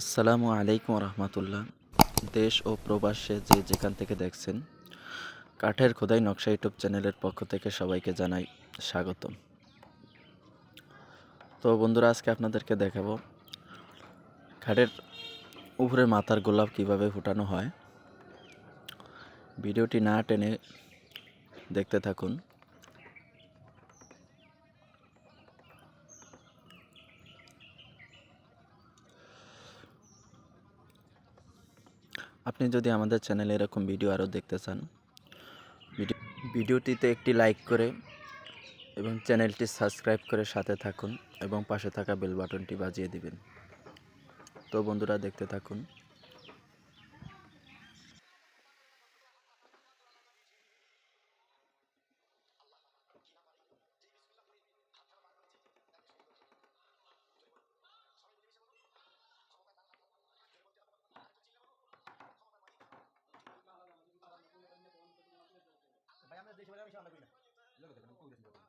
আসসালামু আলাইকুম রহমতুল্লাহ। দেশ ও প্রবাসে যে যেখান থেকে দেখছেন, কাঠের খোদাই নকশা ইউটিউব চ্যানেলের পক্ষ থেকে সবাইকে জানাই স্বাগতম। তো বন্ধুরা, আজকে আপনাদেরকে দেখাবো খাটের উপরে মাথার গোলাপ কীভাবে ফুটানো হয়। ভিডিওটি না টেনে দেখতে থাকুন। আপনি যদি আমাদের চ্যানেলে এরকম ভিডিও আরও দেখতে চান ভিডিও ভিডিওটিতে একটি লাইক করে এবং চ্যানেলটি সাবস্ক্রাইব করে সাথে থাকুন এবং পাশে থাকা বেল বাটনটি বাজিয়ে দিবেন। তো বন্ধুরা দেখতে থাকুন। 为什两米墙那么贵呢？那个在咱们贵的地方。